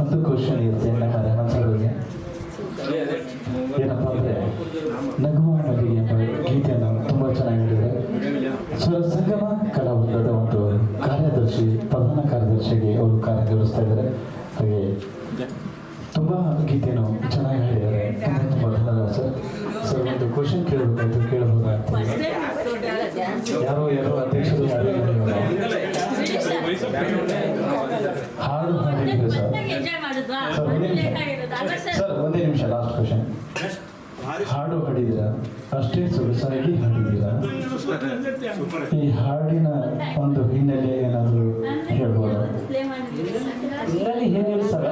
ಒಂದು ಕ್ವಶನ್ ಇರುತ್ತೆ ನಮ್ಮ ರೆಮನ್ಸರಿಗೆ ಏನಪ್ಪಾ ಅಂದರೆ ನಗುವ ನಗೆ ಎಂಬ ಗೀತೆಯನ್ನು ತುಂಬ ಚೆನ್ನಾಗಿ ಹೇಳಿದ್ದಾರೆ. ಸೊ, ಸಂಗಮ ಕಲಾವೃಂದದ ಒಂದು ಕಾರ್ಯದರ್ಶಿ, ಪ್ರಧಾನ ಕಾರ್ಯದರ್ಶಿಗೆ ಅವರು ಕಾರ್ಯನಿರ್ವಹಿಸ್ತಾ ಇದ್ದಾರೆ. ಹಾಗೆ ತುಂಬ ಗೀತೆಯನ್ನು ಚೆನ್ನಾಗಿ ಹೇಳಿದ್ದಾರೆ. ತುಂಬಾ ತುಂಬಾ ಧನ್ಯವಾದ ಸರ್. ಸೊ ಒಂದು ಕ್ವಶನ್ ಕೇಳಬೇಕಾಯ್ತು, ಕೇಳಬಹುದಾ? ಯಾರೋ ಯಾರೋ ಅಧ್ಯಕ್ಷರು ಹಾಡು ಹಾಡಿದ್ರು ಸರ್? ಸರ್ ಒಂದೇ ನಿಮಿಷ. ಲಾಸ್ಟ್ ಕ್ವಶನ್ ಹಾಡು ಹಾಡಿದ್ದೀರಾ? ಅಷ್ಟೇ ಸೊಗಸಾಗಿ ಹಾಡಿದ್ದೀರಾ? ಈ ಹಾಡಿನ ಒಂದು ಹಿನ್ನೆಲೆ ಏನಾದರೂ ಹೇಳ್ಬೋದಾ? ಸರ್? ಇದರಲ್ಲಿ ಏನಿಲ್ಲ ಸರ್.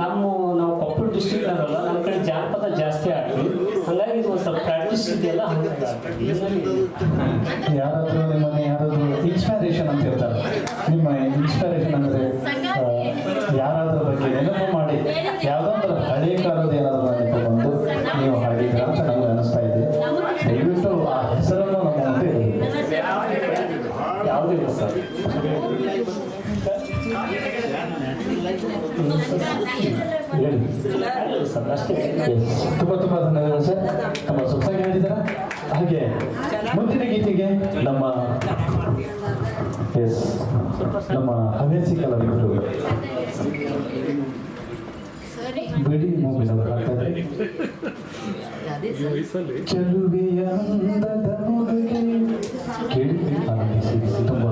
ನಮ್ಮ ನಾವು ಕೊಪ್ಪಳ ಡಿಸ್ಟ್ರಿಕ್ಟ್ ಅದಲ್ಲ ನಮ್ಮ ಕಡೆ ಜಾನಪದ ಜಾಸ್ತಿ ಆಡ್ತೀವಿ ಒಂದು ಸ್ವಲ್ಪ ಪ್ರಾಕ್ಟೀಸ್ ಯಾರಾದರೂ ನಿಮ್ಮನ್ನ ಯಾರಾದರೂ ಇನ್ಸ್ಪೈರೇಷನ್ ಅಂತ ಇರ್ತಾರೆ ನಿಮ್ಮ ಇನ್ಸ್ಪೈರೇಷನ್ ಅಂದರೆ ಯಾರಾದ್ರ ಬಗ್ಗೆ ನೆನಪು ಮಾಡಿ. ಯಾವುದಾದ್ರೂ ಹಳೆ ಕಾಲದ ಏನಾದರೂ ನೆನಪು ಬಂದು, ನೀವು ಹಾಡಿದ್ರ ಅಂತ ನಮ್ಗೆ ಅನಿಸ್ತಾ ಇದೆ. ದಯವಿಟ್ಟು ಆ ಹೆಸರನ್ನು ನಮ್ಮ ಮುಂದೆ ಯಾವುದೇ ಸರ್ ಹೇಳಿ. ಅಷ್ಟೇ. ತುಂಬ ತುಂಬ ಧನ್ಯವಾದಗಳು ಸರ್. ನಮ್ಮ ಸೊಸಾಗಿ ಹೇಳಿದಾರ ಹಾಗೆ, ಮುಂದಿನ ಗೀತೆಗೆ ನಮ್ಮ, ಎಸ್, ನಮ್ಮ ಹವ್ಯಾಸಿ ಕಲಾವಿದರು. ಬಿಡಿ ಮೂವಿನವರು ಹಾಡ್ತಾರೆ ಚೆಲುವೆಯ ಅಂದದ ಮುದುಗೆ ಕೇಳಿ ಆನಂದಿಸಿ ತುಂಬ